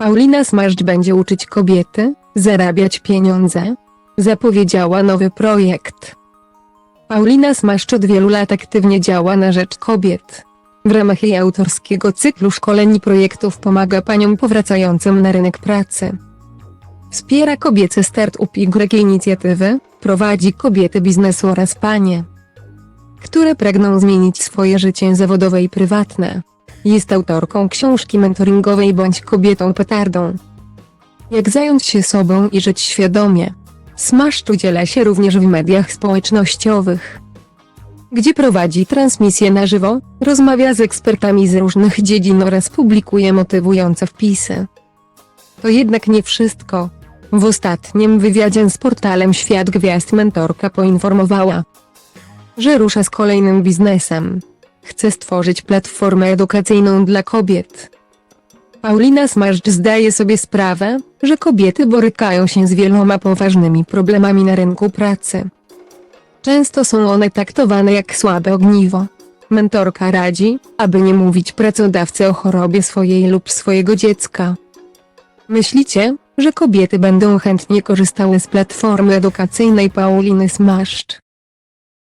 Paulina Smaszcz będzie uczyć kobiety, zarabiać pieniądze. Zapowiedziała nowy projekt. Paulina Smaszcz od wielu lat aktywnie działa na rzecz kobiet. W ramach jej autorskiego cyklu szkoleń i projektów pomaga paniom powracającym na rynek pracy. Wspiera kobiece start-up Y inicjatywy, prowadzi kobiety biznesu oraz panie, które pragną zmienić swoje życie zawodowe i prywatne. Jest autorką książki mentoringowej Bądź kobietą petardą. Jak zająć się sobą i żyć świadomie. Smaszcz udziela się również w mediach społecznościowych, gdzie prowadzi transmisje na żywo, rozmawia z ekspertami z różnych dziedzin oraz publikuje motywujące wpisy. To jednak nie wszystko. W ostatnim wywiadzie z portalem Świat Gwiazd mentorka poinformowała, że rusza z kolejnym biznesem. Chce stworzyć platformę edukacyjną dla kobiet. Paulina Smaszcz zdaje sobie sprawę, że kobiety borykają się z wieloma poważnymi problemami na rynku pracy. Często są one traktowane jak słabe ogniwo. Mentorka radzi, aby nie mówić pracodawcy o chorobie swojej lub swojego dziecka. Myślicie, że kobiety będą chętnie korzystały z platformy edukacyjnej Pauliny Smaszcz?